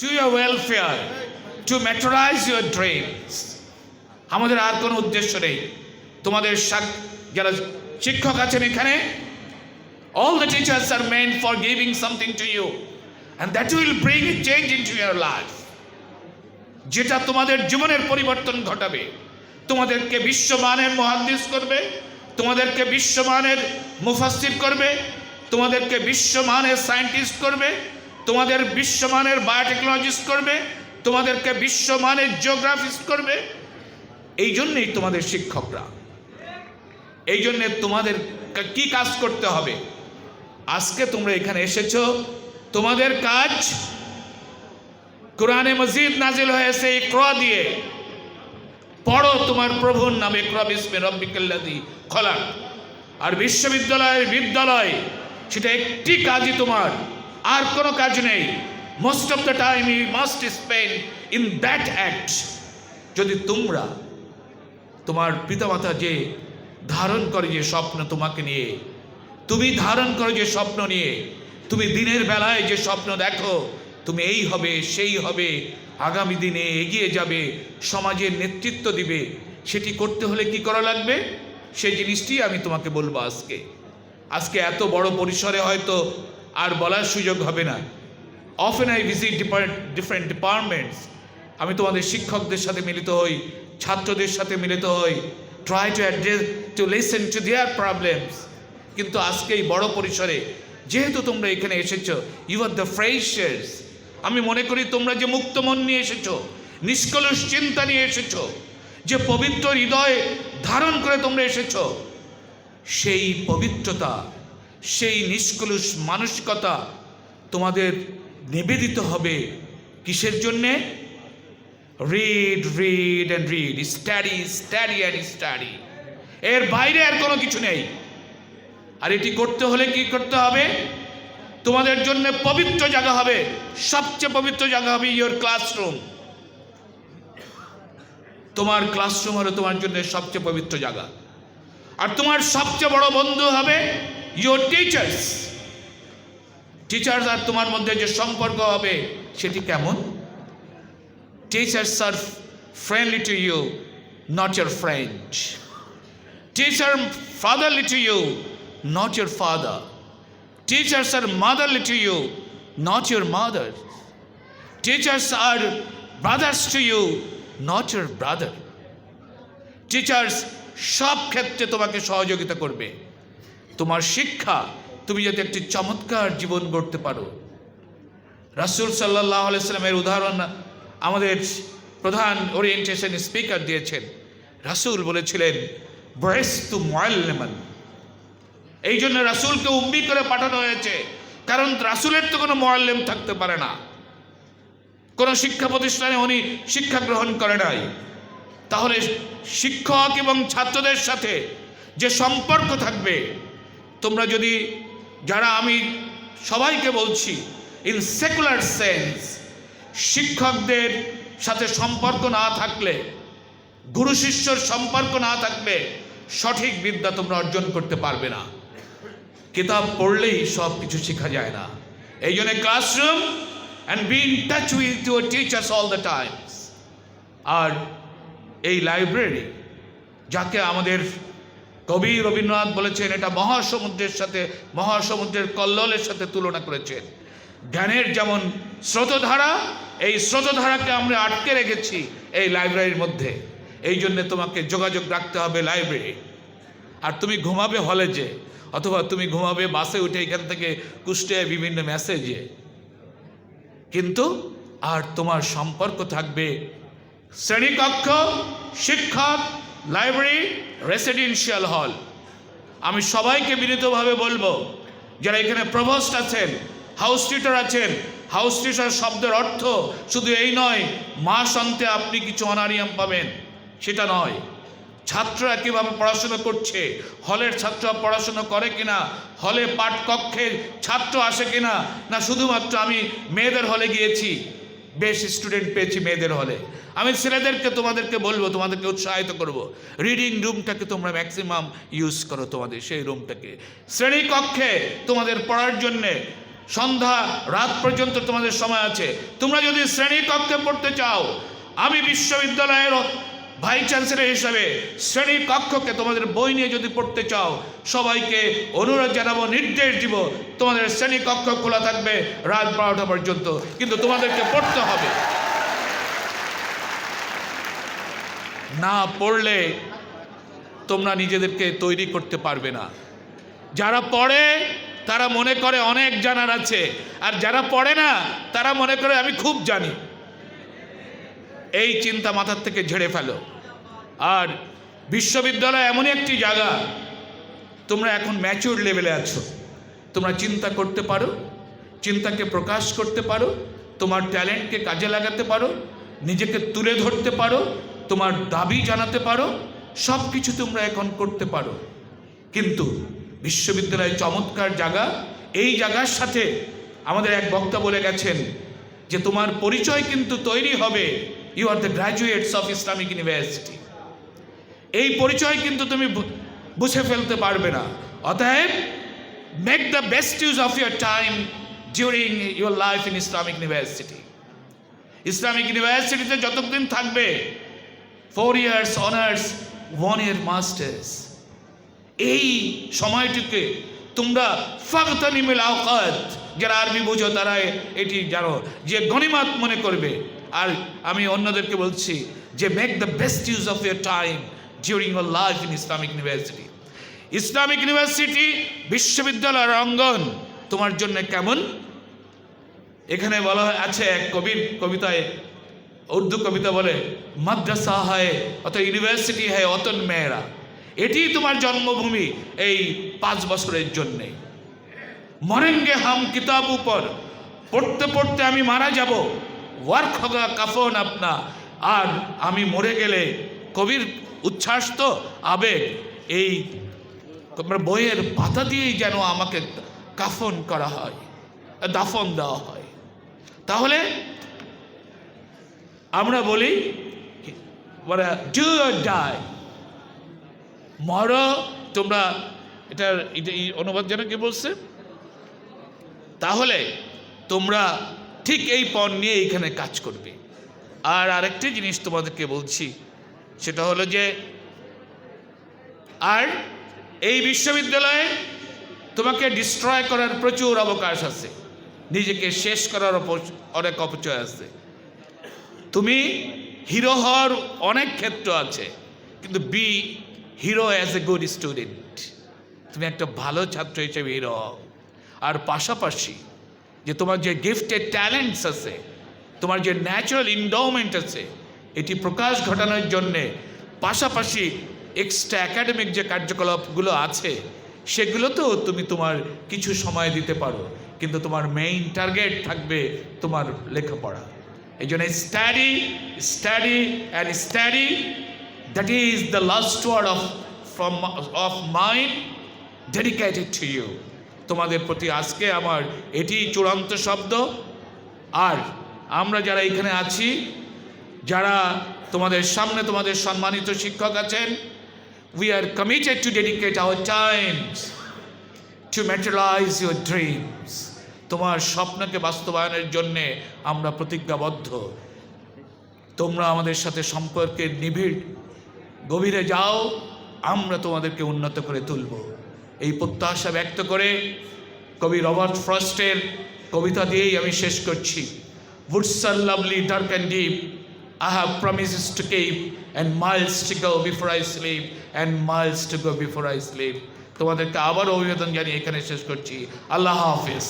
to your welfare, to materialize your dreams. আমাদের আর কোনো উদ্দেশ্য নেই তোমাদের যারা শিক্ষক আছেন এখানে all the teachers are meant for giving something to you and that will bring a change into your life যেটা তোমাদের জীবনের পরিবর্তন ঘটাবে তোমাদেরকে বিশ্বমানের মহাদ্দিস করবে তোমাদেরকে বিশ্বমানের মুফাসির করবে তোমাদেরকে বিশ্বমানের সায়েন্টিস্ট করবে তোমাদের বিশ্বমানের বায়োটেকনোলজিস্ট করবে, তোমাদেরকে বিশ্বমানের জিওগ্রাফিস্ট করবে। এই জন্যেই তোমাদের শিক্ষকরা। এই জন্যে তোমাদের কি কাজ করতে হবে? আজকে তোমরা এখানে এসেছ। তোমাদের কাজ কোরআনে মজিদ নাজিল হয়েছে এই ক্র দিয়ে। পড়ো তোমার প্রভুর নামে ইকরা বিসমে রব্বিকাল্লাযী খলাক। আর বিশ্ববিদ্যালয়ের বিদ্যালয়, সেটা একটি কাজই তোমার। আর কোনো কাজ নেই। Most of the time you must spend in that act যদি তোমরা তোমার পিতামাতা যে ধারণ করে যে স্বপ্ন তোমাকে নিয়ে, তুমি ধারণ করো যে স্বপ্ন নিয়ে, তুমি দিনের বেলায় যে স্বপ্ন দেখো, তুমি এই হবে, সেই হবে, আগামী দিনে এগিয়ে যাবে, সমাজের নেতৃত্ব দিবে, সেটি করতে হলে কি করা লাগবে? সেই জিনিসটি আমি তোমাকে বলব আজকে। আজকে এত বড় পরিসরে হয়তো আর বলার সুযোগ হবে না। Often I visit different departments আমি তোমাদের শিক্ষকদের সাথে মিলিত হই, ছাত্রদের সাথে মিলিত হই try to address to listen to their problems কিন্তু আজকে এই বড় পরিসরে, যেহেতু তোমরা এখানে এসেছ ইউ আর দ্য ফ্রেশার্স আমি মনে করি তোমরা যে মুক্ত মন নিয়ে এসেছ, নিষ্কলুষ চিন্তা নিয়ে এসেছ, যে পবিত্র হৃদয় ধারণ করে তোমরা এসেছ, সেই পবিত্রতা সেই নিষ্কলুষ মানসিকতা তোমাদের নিবেদিত হবে। কিসের জন্যে? Read read and read study study and study এর বাইরে আর কোনো কিছু নেই। আর এটি করতে হলে কি করতে হবে? তোমাদের জন্য পবিত্র জায়গা হবে। সবচেয়ে পবিত্র জায়গা হবে ইয়োর ক্লাসরুম তোমার ক্লাসরুম হলো তোমার জন্য সবচেয়ে পবিত্র জায়গা। আর তোমার সবচেয়ে বড় বন্ধু হবে ইয়োর টিচার্স টিচার্স আর তোমার মধ্যে যে সম্পর্ক হবে, সেটি কেমন? Teachers are friendly to you not your friend teacher fatherly to you not your father teachers are motherly to you not your mother teachers are brothers to you not your brother teachers সব ক্ষেত্রে তোমাকে সহযোগিতা করবে। তোমার শিক্ষা, তুমি যাতে একটি চমৎকার জীবন গড়তে পারো। রাসুল সাল্লাহ আলাইস্লামের উদাহরণ আমাদের প্রধান ওরিয়েন্টেশন স্পিকার দিয়েছেন। রাসুল বলেছিলেন ব্রেস তু মোয়াল্লেমান এই জন্য রাসুলকে উম্মি করে পাঠানো হয়েছে। কারণ রাসুলের তো কোনো মোয়াল্লেম থাকতে পারে না। কোনো শিক্ষা প্রতিষ্ঠানে উনি শিক্ষা গ্রহণ করে নাই। তাহলে শিক্ষক এবং ছাত্রদের সাথে যে সম্পর্ক থাকবে তোমরা যদি, যারা আমি সবাইকে বলছি ইন সেকুলার সেন্স শিক্ষকদের সাথে সম্পর্ক না থাকলে, গুরু শিষ্যর সম্পর্ক না থাকলে, সঠিক বিদ্যা তোমরা অর্জন করতে পারবে না। কিতাব পড়লেই সব কিছু শেখা যায় না। এই জন্য classroom and be in touch with your teachers all the times আর এই লাইব্রেরি যাকে আমাদের কবি রবীন্দ্রনাথ বলেছেন, এটা মহাসমুদ্রের সাথে, মহাসমুদ্রের কল্লোলের সাথে তুলনা করেছেন। জ্ঞানের যেমন স্রোতধারা, এই স্রোতধারাকে আমরা আটকে রেখেছি এই লাইব্রেরির মধ্যে। এই জন্যে তোমাকে যোগাযোগ রাখতে হবে লাইব্রেরি। আর তুমি ঘুমাবে হলে যে, অথবা তুমি ঘুমাবে বাসে উঠে এখান থেকে কুষ্টিয়ায় বিভিন্ন মেসেজে। কিন্তু আর তোমার সম্পর্ক থাকবে শ্রেণীকক্ষ, শিক্ষক লাইব্রেরি রেসিডেন্সিয়াল হল আমি সবাইকে বিনীতভাবে বলব, যারা এখানে প্রভোস্ট আছেন হাউস টিচার আছেন হাউস টিচার শব্দের অর্থ শুধু এই নয় মাস অন্তে আপনি কিছু অনারিয়াম পাবেন, সেটা নয়। ছাত্ররা কীভাবে পড়াশোনা করছে, হলের ছাত্ররা পড়াশোনা করে কিনা, হলে পাঠকক্ষের ছাত্র আসে কিনা, না শুধুমাত্র আমি মেয়েদের হলে গিয়েছি বেশ স্টুডেন্ট পেয়েছি মেয়েদের হলে আমি ছেলেদেরকে তোমাদেরকে বলব, তোমাদেরকে উৎসাহিত করব। রিডিং রুমটাকে তোমরা ম্যাক্সিমাম ইউজ করো তোমাদের, সেই রুমটাকে শ্রেণীকক্ষে তোমাদের পড়ার জন্যে সন্ধ্যা, রাত পর্যন্ত তোমাদের সময় আছে। তোমরা যদি শ্রেণীকক্ষে পড়তে চাও, আমি বিশ্ববিদ্যালয়ের ভাইস চ্যান্সেলর হিসাবে শ্রেণি কক্ষকে তোমাদের বই নিয়ে যদি পড়তে চাও, সবাইকে অনুরোধ জানাব, নির্দেশ দিব, তোমাদের শ্রেণি কক্ষ খোলা থাকবে রাত বারোটা পর্যন্ত। কিন্তু তোমাদেরকে পড়তে হবে। না পড়লে তোমরা নিজেদেরকে তৈরি করতে পারবে না। যারা পড়ে, তারা মনে করে অনেক জানার আছে। আর যারা পড়ে না, তারা মনে করে, আমি খুব জানি। এই চিন্তা মাথার থেকে ঝেড়ে ফেলো। আর বিশ্ববিদ্যালয় এমনই একটি জায়গা, তোমরা এখন ম্যাচিউর লেভেলে আছো। তোমরা চিন্তা করতে পারো, চিন্তাকে প্রকাশ করতে পারো, তোমার ট্যালেন্টকে কাজে লাগাতে পারো, নিজেকে তুলে ধরতে পারো, তোমার দাবি জানাতে পারো সব কিছু তোমরা এখন করতে পারো। কিন্তু বিশ্ববিদ্যালয় চমৎকার জায়গা, এই জায়গার সাথে আমাদের এক বক্তা বলে গেছেন যে তোমার পরিচয় কিন্তু তৈরি হবে you are the graduates of Islamic University এই পরিচয় কিন্তু তুমি বুঝে ফেলতে পারবে না। অতএব make the best use of your time during your life in Islamic University Islamic ইউনিভার্সিটিতে যতদিন থাকবে four years honours one year masters এই সময়টিকে তোমরা ফাগতানিমিল আওকাত, যারা আরবি বুঝো তারা এটি জানো। যে গণিমাত মনে করবে আর আমি অন্যদেরকে বলছি যে make the best use of your time during your life in Islamic University Islamic University বিশ্ববিদ্যালয়ের অঙ্গন তোমার জন্য কেমন? এখানে বলা আছে এক কবির কবিতায়, উর্দু কবিতা বলে, মাদ্রাসা হয় অত ইউনিভার্সিটি হয়, অতন মেয়েরা। এটি তোমার জন্মভূমি এই পাঁচ বছরের জন্যে। মরেঙ্গে হাম কিতাব উপর, পড়তে পড়তে আমি মারা যাব ওয়ার্ক হগা কাফন আপনা। আর আমি মরে গেলে কবির উচ্ছ্বাস তো, আবেগ। এই বইয়ের পাতা দিয়েই যেন আমাকে কাফন করা হয়, দাফন দেওয়া হয়। তাহলে আমরা বলি মানে ডু মর, তোমরা এটার অনুবাদ যেন কি বলছে? তাহলে তোমরা ঠিক এই পণ নিয়ে এইখানে কাজ করবে। আর আরেকটি জিনিস তোমাদেরকে বলছি, সেটা হলো যে, আর এই বিশ্ববিদ্যালয়ে তোমাকে ডিস্ট্রয় করার প্রচুর অবকাশ আছে। নিজেকে শেষ করার অনেক অপচয় আছে। তুমি হিরো হওয়ার অনেক ক্ষেত্র আছে, কিন্তু be hero as a good student তুমি একটা ভালো ছাত্র হিসেবে হিরো হও। আর পাশাপাশি যে তোমার যে গিফটেড ট্যালেন্টস আছে, তোমার যে ন্যাচারাল ইন্ডাউমেন্ট আছে, এটি প্রকাশ ঘটানোর জন্যে পাশাপাশি এক্সট্রা একাডেমিক যে কার্যকলাপগুলো আছে, সেগুলোতেও তুমি তোমার কিছু সময় দিতে পারো। কিন্তু তোমার মেইন টার্গেট থাকবে তোমার লেখাপড়া। এই জন্য study study and study that is the last word of from of mind dedicated to you তোমাদের প্রতি আজকে আমার এটি চূড়ান্ত শব্দ। আর আমরা যারা এখানে আছি, যারা তোমাদের সামনে তোমাদের সম্মানিত শিক্ষক আছেন we are committed to dedicate our times to materialize your dreams তোমার স্বপ্নকে বাস্তবায়নের জন্যে আমরা প্রতিজ্ঞাবদ্ধ। তোমরা আমাদের সাথে সম্পর্কের নিবিড় গভীরে যাও, আমরা তোমাদেরকে উন্নত করে তুলব। এই প্রত্যাশা ব্যক্ত করে কবি রবার্ট ফ্রস্টের কবিতা দিয়েই আমি শেষ করছি। Woods are lovely dark and deep I have promise to keep and miles to go before I sleep and miles to go before I sleep তোমাদেরকে আবারও অভিনন্দন জানিয়ে এখানে শেষ করছি। আল্লাহ হাফিজ।